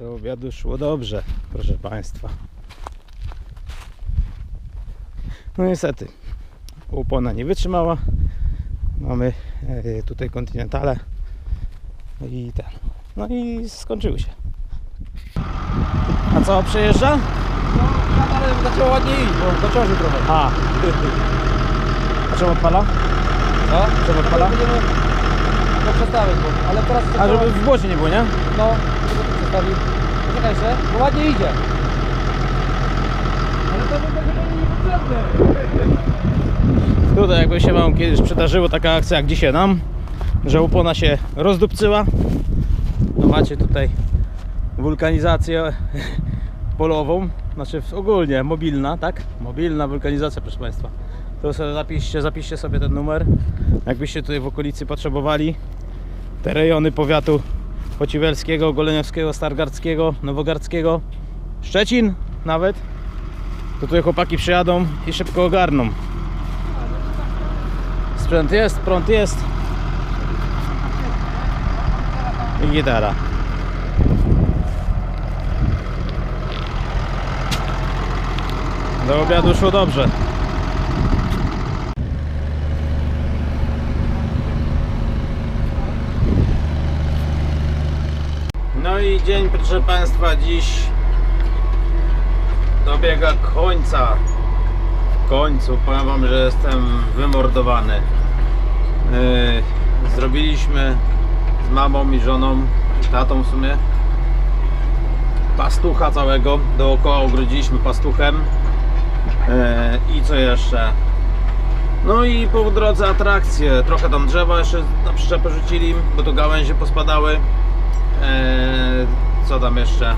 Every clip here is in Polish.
Do obiadu szło dobrze, proszę Państwa. No niestety, opona nie wytrzymała. Mamy e, tutaj kontynentale. No i ten. No i skończyły się. A co, przejeżdża? Ale zaczęło ładnie iść, bo dociążył trochę. A. A czemu odpala? Co? Czemu odpala? Będziemy to przestawiać, bo... Ale teraz... A żeby w błocie nie było, nie? No, przestawił. Poczekaj jeszcze, bo ładnie idzie. Ale to będzie niepotrzebne. Tutaj jakby się Wam kiedyś przydarzyło taka akcja jak dzisiaj nam, że opona się rozdupcyła. No macie tutaj wulkanizację polową, znaczy ogólnie mobilna, tak? Mobilna wulkanizacja, proszę Państwa. To sobie zapiszcie, zapiszcie sobie ten numer. Jakbyście tutaj w okolicy potrzebowali te rejony powiatu Chociwelskiego, Goleniowskiego, Stargardzkiego, Nowogardzkiego, Szczecin nawet, to tutaj chłopaki przyjadą i szybko ogarną. Sprzęt jest, prąd jest. I gitara. Do obiadu szło dobrze. I dzień, proszę Państwa, dziś dobiega końca. W końcu powiem Wam, że jestem wymordowany. Yy, zrobiliśmy z mamą i żoną, tatą w sumie, pastucha całego. Dookoła ogrodziliśmy pastuchem. Yy, I co jeszcze? No i po drodze atrakcje. Trochę tam drzewa jeszcze na przyczepę rzucili, bo to gałęzie pospadały. Yy, co tam jeszcze?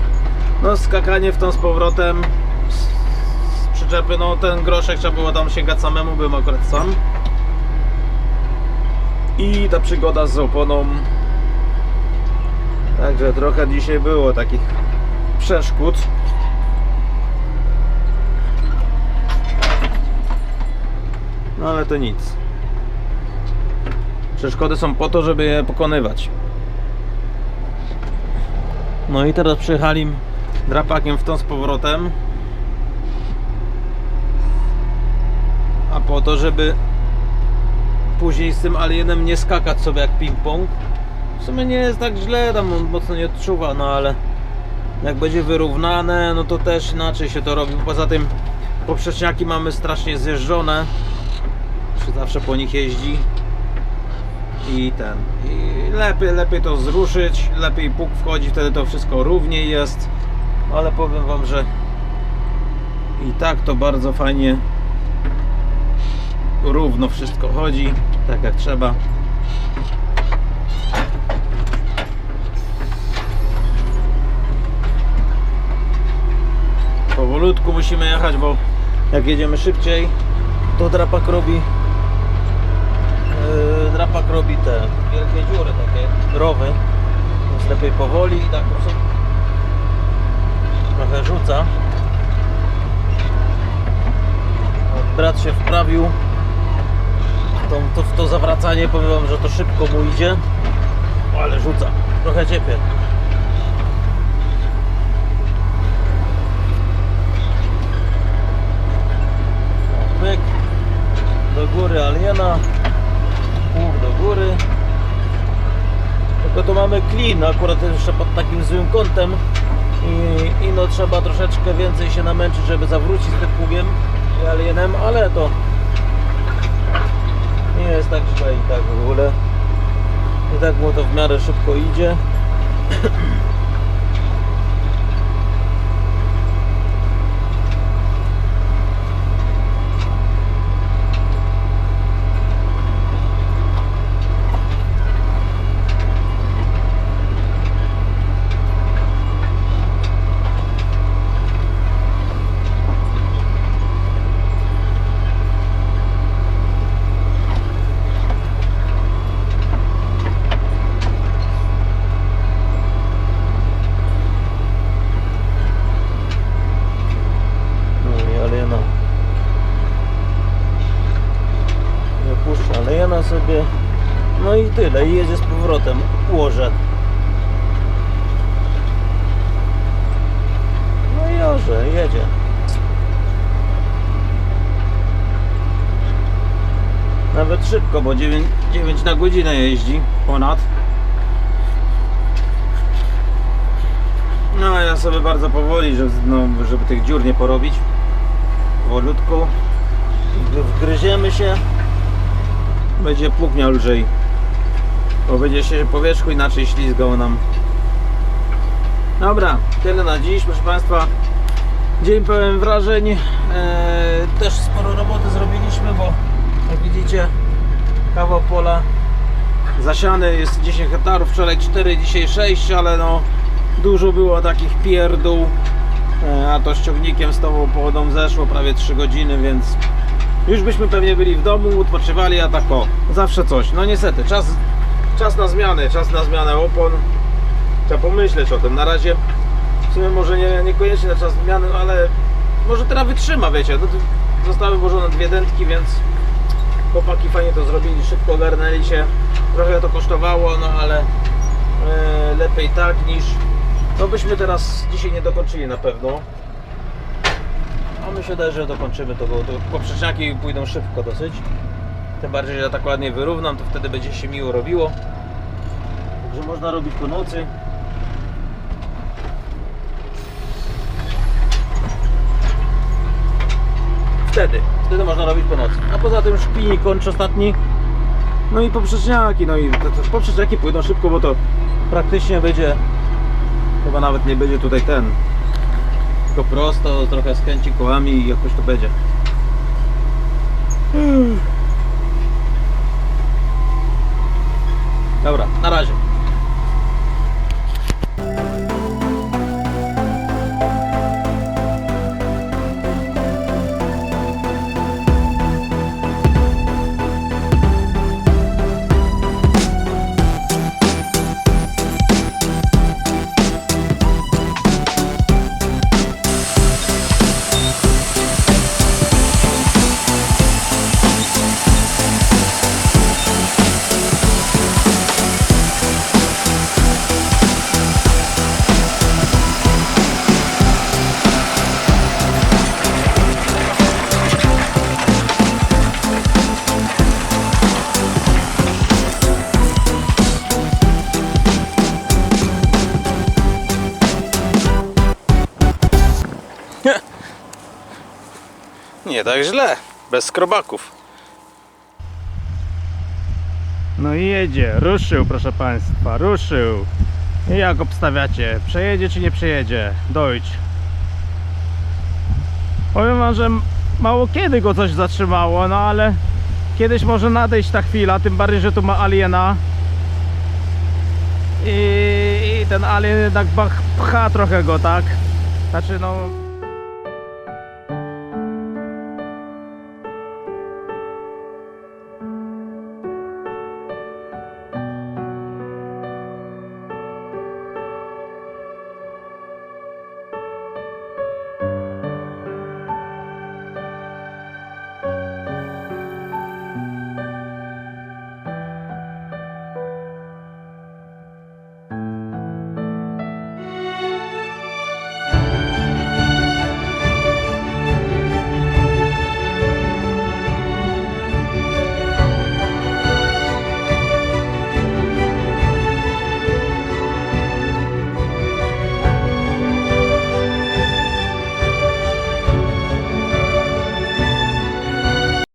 No skakanie w tą z powrotem z, z przyczepy, no ten groszek trzeba było tam sięgać samemu, byłem akurat sam. I ta przygoda z oponą. Także trochę dzisiaj było takich przeszkód. No ale to nic. Przeszkody są po to, żeby je pokonywać. No i teraz przyjechali drapakiem w tą z powrotem. A po to, żeby później z tym alienem nie skakać sobie jak ping-pong. W sumie nie jest tak źle, tam on mocno nie odczuwa, no ale jak będzie wyrównane, no to też inaczej się to robi. Poza tym poprzeczniaki mamy strasznie zjeżdżone. Się zawsze po nich jeździ. I ten. I lepiej, lepiej to zruszyć, lepiej puk wchodzi, wtedy to wszystko równiej jest. Ale powiem wam, że i tak to bardzo fajnie równo wszystko chodzi, tak jak trzeba. Powolutku musimy jechać, bo jak jedziemy szybciej, to drapak robi drapak robi te wielkie dziury, takie rowy, więc lepiej powoli i tak trochę rzuca. Brat się wprawił to, to, to zawracanie. Powiem wam, że to szybko mu idzie ale rzuca, trochę ciepie pyk. Do góry aliena góry tylko tu mamy klin akurat jeszcze pod takim złym kątem i, i no trzeba troszeczkę więcej się namęczyć żeby zawrócić z tym pługiem alienem, ale to nie jest tak źle i tak w ogóle. I tak mu to w miarę szybko idzie. sobie. No i tyle, i jedzie z powrotem, łoże. No i orze, jedzie. Nawet szybko, bo 9, 9 na godzinę jeździ, ponad. No ja sobie bardzo powoli, żeby, no, żeby tych dziur nie porobić. Powolutku. Wgryziemy się. Będzie pług miał lżej. Bo będzie się po wierzchu inaczej ślizgał nam. Dobra, tyle na dziś, proszę Państwa. Dzień pełen wrażeń. Eee, też sporo roboty zrobiliśmy, bo jak widzicie, kawał pola zasiany jest 10 hektarów, wczoraj 4, dzisiaj 6, ale no dużo było takich pierdół. E, a to z ciągnikiem z tą pogodą zeszło prawie 3 godziny, więc już byśmy pewnie byli w domu, odpoczywali, a tak o, zawsze coś. No niestety, czas, czas na zmianę, czas na zmianę opon. Trzeba pomyśleć o tym. Na razie w sumie może nie, niekoniecznie na czas zmiany, ale może teraz wytrzyma, wiecie. No, zostały włożone dwie dętki, więc chłopaki fajnie to zrobili, szybko ogarnęli się. Trochę to kosztowało, no ale e, lepiej tak niż... No byśmy teraz dzisiaj nie dokończyli na pewno. My się daje, że dokończymy to, bo to poprzeczniaki pójdą szybko dosyć. Tym bardziej, że ja tak ładnie wyrównam, to wtedy będzie się miło robiło. Także można robić po nocy. Wtedy, wtedy można robić po nocy. A poza tym szpini kończy ostatni. No i poprzeczniaki, no i poprzeczniaki pójdą szybko, bo to praktycznie będzie, chyba nawet nie będzie tutaj ten, tylko prosto, trochę skręci kołami i jakoś to będzie. Dobra, na razie. Nie tak źle, bez skrobaków. No i jedzie, ruszył proszę Państwa, ruszył. I jak obstawiacie, przejedzie czy nie przejedzie? Dojdź. Powiem Wam, że mało kiedy go coś zatrzymało, no ale kiedyś może nadejść ta chwila, tym bardziej, że tu ma aliena. I, i ten alien jednak pcha trochę go, tak? Znaczy no